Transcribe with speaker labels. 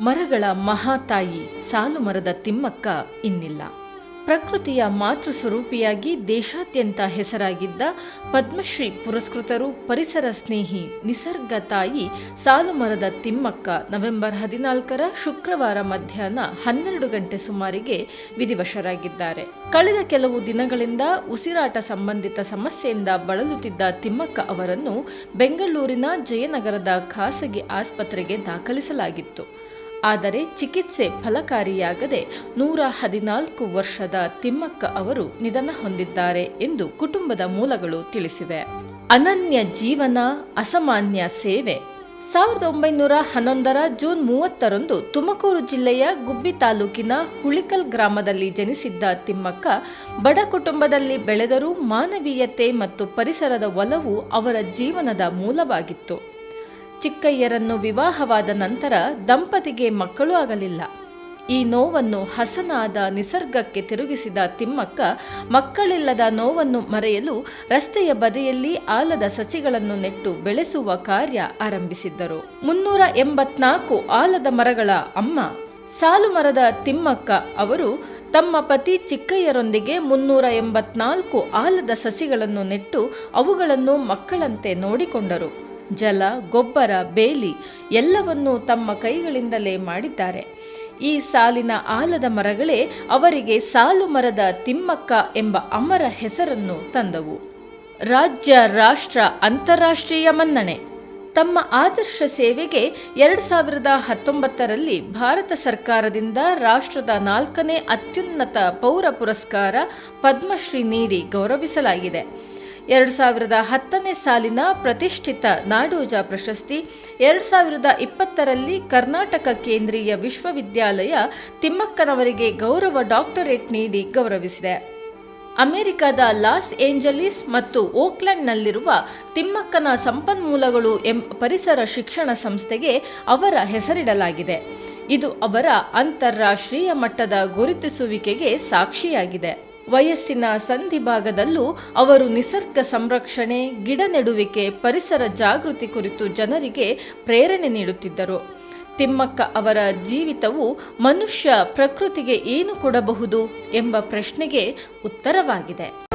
Speaker 1: ಮರಗಳ ಮಹಾತಾಯಿ ಸಾಲು ಮರದ ತಿಮ್ಮಕ್ಕ ಇನ್ನಿಲ್ಲ. ಪ್ರಕೃತಿಯ ಮಾತೃ ಸ್ವರೂಪಿಯಾಗಿ ದೇಶಾದ್ಯಂತ ಹೆಸರಾಗಿದ್ದ ಪದ್ಮಶ್ರೀ ಪುರಸ್ಕೃತರು ಪರಿಸರ ಸ್ನೇಹಿ ನಿಸರ್ಗ ತಾಯಿ ಸಾಲು ಮರದ ತಿಮ್ಮಕ್ಕ ನವೆಂಬರ್ ಹದಿನಾಲ್ಕರ ಶುಕ್ರವಾರ ಮಧ್ಯಾಹ್ನ ಹನ್ನೆರಡು ಗಂಟೆ ಸುಮಾರಿಗೆ ವಿಧಿವಶರಾಗಿದ್ದಾರೆ. ಕಳೆದ ಕೆಲವು ದಿನಗಳಿಂದ ಉಸಿರಾಟ ಸಂಬಂಧಿತ ಸಮಸ್ಯೆಯಿಂದ ಬಳಲುತ್ತಿದ್ದ ತಿಮ್ಮಕ್ಕ ಅವರನ್ನು ಬೆಂಗಳೂರಿನ ಜಯನಗರದ ಖಾಸಗಿ ಆಸ್ಪತ್ರೆಗೆ ದಾಖಲಿಸಲಾಗಿತ್ತು. ಆದರೆ ಚಿಕಿತ್ಸೆ ಫಲಕಾರಿಯಾಗದೆ ನೂರ ಹದಿನಾಲ್ಕು ವರ್ಷದ ತಿಮ್ಮಕ್ಕ ಅವರು ನಿಧನ ಹೊಂದಿದ್ದಾರೆ ಎಂದು ಕುಟುಂಬದ ಮೂಲಗಳು ತಿಳಿಸಿವೆ. ಅನನ್ಯ ಜೀವನ, ಅಸಾಮಾನ್ಯ ಸೇವೆ. ಸಾವಿರದ ಒಂಬೈನೂರ ಹನ್ನೊಂದರ ಜೂನ್ ಮೂವತ್ತರಂದು ತುಮಕೂರು ಜಿಲ್ಲೆಯ ಗುಬ್ಬಿ ತಾಲೂಕಿನ ಹುಳಿಕಲ್ ಗ್ರಾಮದಲ್ಲಿ ಜನಿಸಿದ್ದ ತಿಮ್ಮಕ್ಕ ಬಡ ಕುಟುಂಬದಲ್ಲಿ ಬೆಳೆದರೂ ಮಾನವೀಯತೆ ಮತ್ತು ಪರಿಸರದ ಒಲವು ಅವರ ಜೀವನದ ಮೂಲವಾಗಿತ್ತು. ಚಿಕ್ಕಯ್ಯರನ್ನು ವಿವಾಹವಾದ ನಂತರ ದಂಪತಿಗೆ ಮಕ್ಕಳು ಆಗಲಿಲ್ಲ. ಈ ನೋವನ್ನು ಹಸನಾದ ನಿಸರ್ಗಕ್ಕೆ ತಿರುಗಿಸಿದ ತಿಮ್ಮಕ್ಕ ಮಕ್ಕಳಿಲ್ಲದ ನೋವನ್ನು ಮರೆಯಲು ರಸ್ತೆಯ ಬದಿಯಲ್ಲಿ ಆಲದ ಸಸಿಗಳನ್ನು ನೆಟ್ಟು ಬೆಳೆಸುವ ಕಾರ್ಯ ಆರಂಭಿಸಿದ್ದರು. ಮುನ್ನೂರ ಎಂಬತ್ನಾಲ್ಕು ಆಲದ ಮರಗಳ ಅಮ್ಮ ಸಾಲು ಮರದ ತಿಮ್ಮಕ್ಕ ಅವರು ತಮ್ಮ ಪತಿ ಚಿಕ್ಕಯ್ಯರೊಂದಿಗೆ ಮುನ್ನೂರ ಎಂಬತ್ನಾಲ್ಕು ಆಲದ ಸಸಿಗಳನ್ನು ನೆಟ್ಟು ಅವುಗಳನ್ನು ಮಕ್ಕಳಂತೆ ನೋಡಿಕೊಂಡರು. ಜಲ, ಗೊಬ್ಬರ, ಬೇಲಿ ಎಲ್ಲವನ್ನೂ ತಮ್ಮ ಕೈಗಳಿಂದಲೇ ಮಾಡಿದ್ದಾರೆ. ಈ ಸಾಲಿನ ಆಲದ ಮರಗಳೇ ಅವರಿಗೆ ಸಾಲು ಮರದ ತಿಮ್ಮಕ್ಕ ಎಂಬ ಅಮರ ಹೆಸರನ್ನು ತಂದವು. ರಾಜ್ಯ, ರಾಷ್ಟ್ರ, ಅಂತಾರಾಷ್ಟ್ರೀಯ ಮನ್ನಣೆ. ತಮ್ಮ ಆದರ್ಶ ಸೇವೆಗೆ ಎರಡು ಸಾವಿರದ ಹತ್ತೊಂಬತ್ತರಲ್ಲಿ ಭಾರತ ಸರ್ಕಾರದಿಂದ ರಾಷ್ಟ್ರದ ನಾಲ್ಕನೇ ಅತ್ಯುನ್ನತ ಪೌರ ಪುರಸ್ಕಾರ ಪದ್ಮಶ್ರೀ ನೀಡಿ ಗೌರವಿಸಲಾಗಿದೆ. ಎರಡು ಸಾವಿರದ ಹತ್ತನೇ ಸಾಲಿನ ಪ್ರತಿಷ್ಠಿತ ನಾಡೋಜ ಪ್ರಶಸ್ತಿ, ಎರಡು ಸಾವಿರದ ಇಪ್ಪತ್ತರಲ್ಲಿ ಕರ್ನಾಟಕ ಕೇಂದ್ರೀಯ ವಿಶ್ವವಿದ್ಯಾಲಯ ತಿಮ್ಮಕ್ಕನವರಿಗೆ ಗೌರವ ಡಾಕ್ಟರೇಟ್ ನೀಡಿ ಗೌರವಿಸಿದೆ. ಅಮೆರಿಕದ ಲಾಸ್ ಏಂಜಲೀಸ್ ಮತ್ತು ಓಕ್ಲೆಂಡ್ನಲ್ಲಿರುವ ತಿಮ್ಮಕ್ಕನ ಸಂಪನ್ಮೂಲಗಳು ಎಂಬ ಪರಿಸರ ಶಿಕ್ಷಣ ಸಂಸ್ಥೆಗೆ ಅವರ ಹೆಸರಿಡಲಾಗಿದೆ. ಇದು ಅವರ ಅಂತಾರಾಷ್ಟ್ರೀಯ ಮಟ್ಟದ ಗುರುತಿಸುವಿಕೆಗೆ ಸಾಕ್ಷಿಯಾಗಿದೆ. ವಯಸ್ಸಿನ ಸಂಧಿಭಾಗದಲ್ಲೂ ಅವರು ನಿಸರ್ಗ ಸಂರಕ್ಷಣೆ, ಗಿಡ ನೆಡುವಿಕೆ, ಪರಿಸರ ಜಾಗೃತಿ ಕುರಿತು ಜನರಿಗೆ ಪ್ರೇರಣೆ ನೀಡುತ್ತಿದ್ದರು. ತಿಮ್ಮಕ್ಕ ಅವರ ಜೀವಿತವು ಮನುಷ್ಯ ಪ್ರಕೃತಿಗೆ ಏನು ಕೊಡಬಹುದು ಎಂಬ ಪ್ರಶ್ನೆಗೆ ಉತ್ತರವಾಗಿದೆ.